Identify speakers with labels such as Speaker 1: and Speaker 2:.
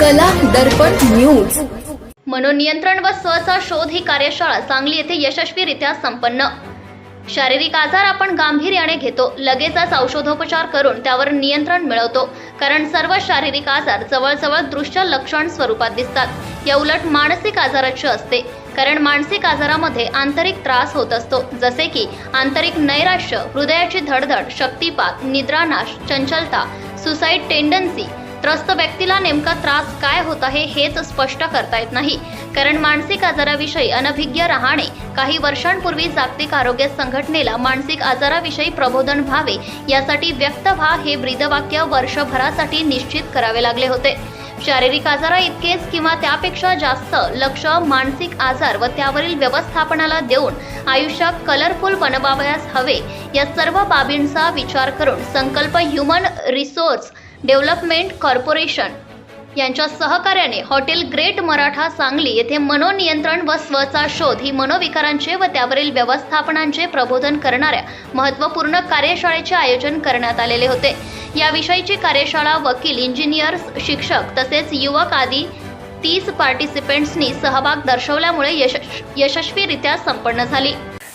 Speaker 1: दर्पण news.
Speaker 2: मनोनियंत्रण व स्वचा शोध ही कार्यशाळा सांगली येथे यशस्वीरित्या संपन्न. शारीरिक आजार आपण गांभीर्याने घेतो लगेचच औषधोपचार करून त्यावर नियंत्रण मिळवतो कारण सर्व शारीरिक आजार जवळजवळ दृश्य लक्षण स्वरूपात दिसतात. या उलट मानसिक आजाराचे असते कारण मानसिक आजारामध्ये आंतरिक त्रास होत असतो जसे की आंतरिक नैराश्य हृदयाची धडधड शक्तिपात निद्रानाश चंचलता सुसाईड टेंडन्सी त्रस्त व्यक्तीला नेमका त्रास काय होत आहे हेच स्पष्ट करता येत नाही. कारण मानसिक आजाराविषयी अनभिज्ञ राहणे काही वर्षांपूर्वी जागतिक आरोग्य संघटनेला मानसिक आजाराविषयी प्रबोधन व्हावे यासाठी व्यक्त व्हा हे ब्रीदवाक्य वर्षभरासाठी निश्चित करावे लागले होते. शारीरिक आजारा इतकेच किंवा त्यापेक्षा जास्त लक्ष मानसिक आजार व त्यावरील व्यवस्थापनाला देऊन आयुष्य कलरफुल बनवावयास हवे या सर्व बाबींचा विचार करून संकल्प ह्युमन रिसोर्स डेव्हलपमेंट कॉर्पोरेशन यांच्या सहकार्याने हॉटेल ग्रेट मराठा सांगली येथे मनोनियंत्रण व स्वचा शोध ही मनोविकारांचे व त्यावरील व्यवस्थापनांचे प्रबोधन करणाऱ्या महत्त्वपूर्ण कार्यशाळेचे आयोजन करण्यात आलेले होते. याविषयीची कार्यशाळा वकील इंजिनियर्स शिक्षक तसेच युवक आदी तीस पार्टिसिपेंट्सनी सहभाग दर्शवल्यामुळे यश यशस्वीरित्या संपन्न झाली.